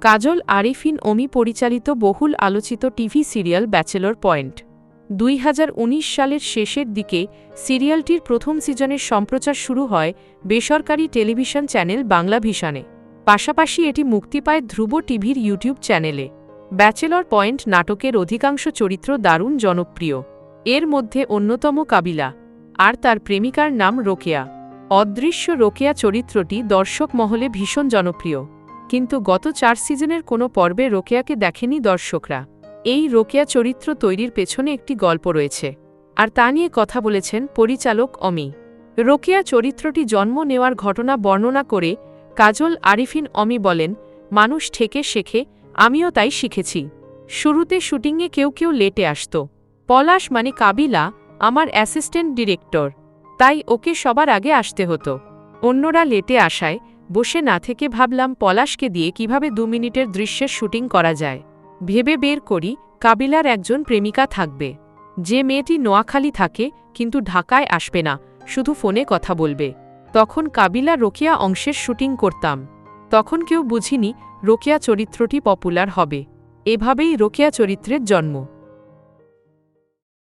কাজল আরিফিন অমি পরিচালিত বহুল আলোচিত টিভি সিরিয়াল ব্যাচেলর পয়েন্ট। দুই হাজার উনিশ সালের শেষের দিকে সিরিয়ালটির প্রথম সিজনের সম্প্রচার শুরু হয় বেসরকারি টেলিভিশন চ্যানেল বাংলা ভিশনে পাশাপাশি এটি মুক্তি পায় ধ্রুব টিভির ইউটিউব চ্যানেলে। ব্যাচেলর পয়েন্ট নাটকের অধিকাংশ চরিত্র দারুণ জনপ্রিয়। এর মধ্যে অন্যতম কাবিলা, আর তার প্রেমিকার নাম রোকেয়া। অদৃশ্য রোকেয়া চরিত্রটি দর্শক মহলে ভীষণ জনপ্রিয়। কিন্তু গত চার সিজনের কোনো পর্বে রোকেয়াকে দেখেনি দর্শকরা। এই রোকেয়া চরিত্র তৈরির পেছনে একটি গল্প রয়েছে। আর তা নিয়ে কথা বলেছেন পরিচালক অমি। রোকেয়া চরিত্রটি জন্ম নেওয়ার ঘটনা বর্ণনা করে কাজল আরিফিন অমি বলেন, মানুষ ঠেকে শেখে, আমিও তাই শিখেছি। শুরুতে শুটিংয়ে কেউ কেউ লেটে আসত। পলাশ মানে কাবিলা, আমার অ্যাসিস্ট্যান্ট ডিরেক্টর। তাই ওকে সবার আগে আসতে হতো। অন্যরা লেটে আসায় বসে না থেকে ভাবলাম পলাশকে দিয়ে কীভাবে দু মিনিটের দৃশ্যের শুটিং করা যায়। ভেবে বের করি, কাবিলার একজন প্রেমিকা থাকবে। যে মেয়েটি নোয়াখালী থাকে, কিন্তু ঢাকায় আসবে না, শুধু ফোনে কথা বলবে। তখন কাবিলা রোকেয়া অংশের শুটিং করতাম। তখন কেউ বুঝিনি, রোকেয়া চরিত্রটি পপুলার হবে। এভাবেই রোকেয়া চরিত্রের জন্ম।